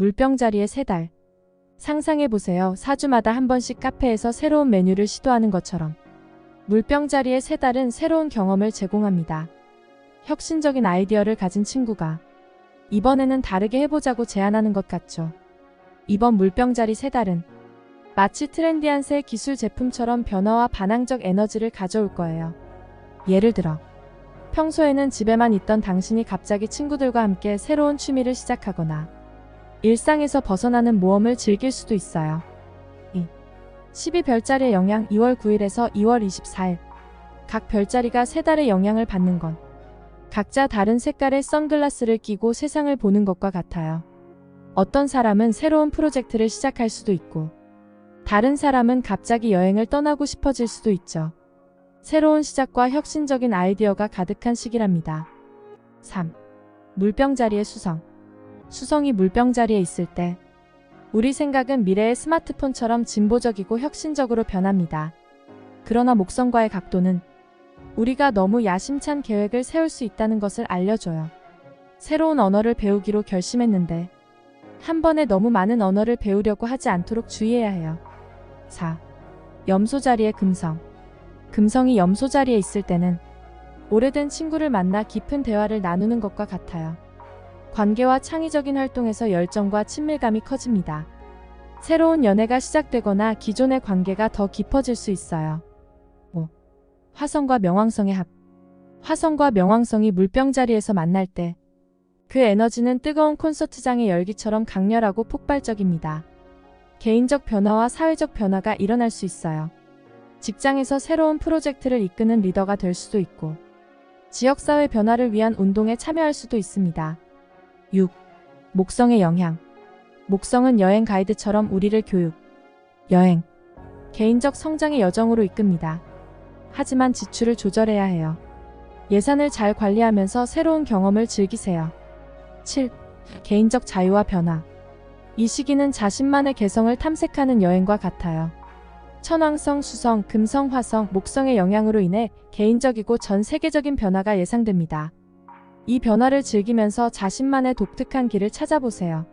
물병 자리에 세 달. 상상해보세요. 4주마다 한 번씩 카페에서 새로운 메뉴를 시도하는 것처럼. 물병 자리에 세 달은 새로운 경험을 제공합니다. 혁신적인 아이디어를 가진 친구가 이번에는 다르게 해보자고 제안하는 것 같죠. 이번 물병 자리 세 달은 마치 트렌디한 새 기술 제품처럼 변화와 반항적 에너지를 가져올 거예요. 예를 들어, 평소에는 집에만 있던 당신이 갑자기 친구들과 함께 새로운 취미를 시작하거나 일상에서 벗어나는 모험을 즐길 수도 있어요. 2. 12별자리의 영향 2월 9일에서 2월 24일. 각 별자리가 세 달의 영향을 받는 건 각자 다른 색깔의 선글라스를 끼고 세상을 보는 것과 같아요. 어떤 사람은 새로운 프로젝트를 시작할 수도 있고, 다른 사람은 갑자기 여행을 떠나고 싶어질 수도 있죠. 새로운 시작과 혁신적인 아이디어가 가득한 시기랍니다. 3. 물병 자리의 수성. 수성이 물병 자리에 있을 때, 우리 생각은 미래의 스마트폰처럼 진보적이고 혁신적으로 변합니다. 그러나 목성과의 각도는 우리가 너무 야심찬 계획을 세울 수 있다는 것을 알려줘요. 새로운 언어를 배우기로 결심했는데, 한 번에 너무 많은 언어를 배우려고 하지 않도록 주의해야 해요. 4. 염소 자리의 금성. 금성이 염소 자리에 있을 때는 오래된 친구를 만나 깊은 대화를 나누는 것과 같아요. 관계와 창의적인 활동에서 열정과 친밀감이 커집니다. 새로운 연애가 시작되거나 기존의 관계가 더 깊어질 수 있어요. 5. 화성과 명왕성의 합. 화성과 명왕성이 물병 자리에서 만날 때 그 에너지는 뜨거운 콘서트장의 열기처럼 강렬하고 폭발적입니다. 개인적 변화와 사회적 변화가 일어날 수 있어요. 직장에서 새로운 프로젝트를 이끄는 리더가 될 수도 있고, 지역사회 변화를 위한 운동에 참여할 수도 있습니다. 6. 목성의 영향. 목성은 여행 가이드처럼 우리를 교육, 여행, 개인적 성장의 여정으로 이끕니다. 하지만 지출을 조절해야 해요. 예산을 잘 관리하면서 새로운 경험을 즐기세요. 7. 개인적 자유와 변화. 이 시기는 자신만의 개성을 탐색하는 여행과 같아요. 천왕성, 수성, 금성, 화성, 목성의 영향으로 인해 개인적이고 전 세계적인 변화가 예상됩니다. 이 변화를 즐기면서 자신만의 독특한 길을 찾아보세요.